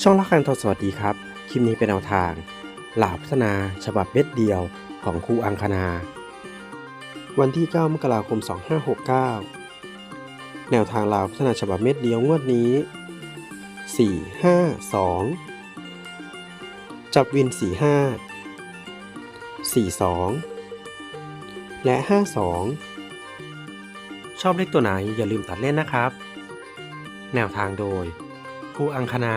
ช่องละคันทอสวัสดีครับ คลิปนี้เป็นแนวทาง หลาพัฒนาฉบับเม็ดเดียวของครูอังคณา วันที่ 9 มกราคม 2569 แนวทางลาวพัฒนาฉบับเม็ดเดียวงวดนี้ 4 5 2 จับวิน 45 42และ 52 ชอบเลขตัวไหนอย่าลืมตัดเล่นนะครับ แนวทางโดยครูอังคณา